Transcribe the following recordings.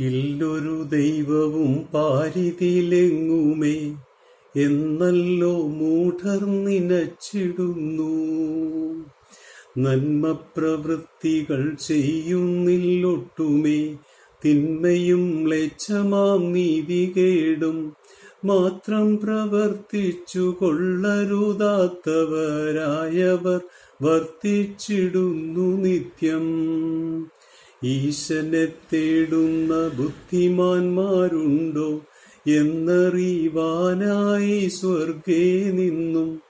ഇല്ലൊരു ദൈവവും പാരിതിലെങ്ങുമേ? എന്നല്ലോ മൂഢർ നിനച്ചിടുന്നു. നന്മ പ്രവൃത്തികൾ ചെയ്യുന്നില്ലൊട്ടുമേ. തിന്മയും മ്ലേച്ഛമാം നീതികേടും മാത്രം പ്രവർത്തിച്ചു കൊള്ളരുതാത്തവരായവർ വർത്തിച്ചിടുന്നു നിത്യം. ഈശനെ തേടുന്ന ബുദ്ധിമാന്മാരുണ്ടോ എന്നറിവാനായി സ്വർഗേ നിന്നും.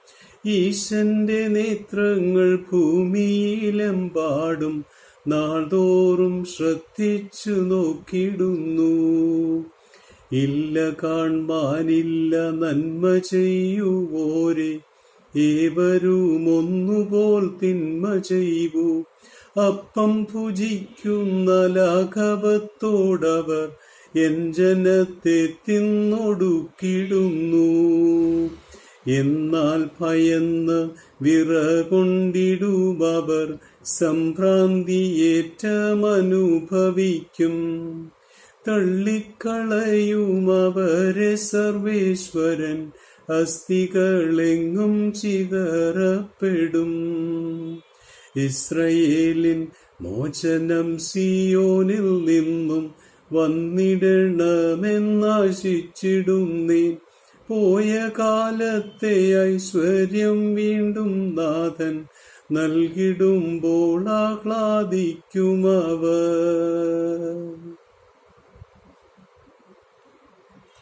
ഈശന്റെ നേത്രങ്ങൾ ഭൂമിയിലെമ്പാടും നാൾതോറും ശ്രദ്ധിച്ചു നോക്കിടുന്നു ഇല്ല കാൺമാനില്ല നന്മ ചെയ്യുവോരെ. ഏവരും ഒന്നുപോൽ തിന്മ ചെയ്വൂ അപ്പം ഭുജിക്കുന്ന ലാഘവത്തോടവർ എൻ ജനത്തെ തിന്നൊടുക്കിടുന്നു. എന്നാൽ ഭയന്ന് വിറകൊണ്ടിടുവർ സംഭ്രാന്തിയേറ്റമനുഭവിക്കും. തള്ളിക്കളയുമവരെ സർവേശ്വരൻ അസ്ഥികളെങ്ങും ചിതറപ്പെടും. ഇസ്രയേലിൻ മോചനം സിയോനിൽ നിന്നും വന്നിടണമെന്നാശിച്ചിടുന്നേൻ പോയ കാലത്തെ ഐശ്വര്യം വീണ്ടും നാഥൻ നൽകിടുമ്പോൾ ആഹ്ലാദിക്കുമവർ.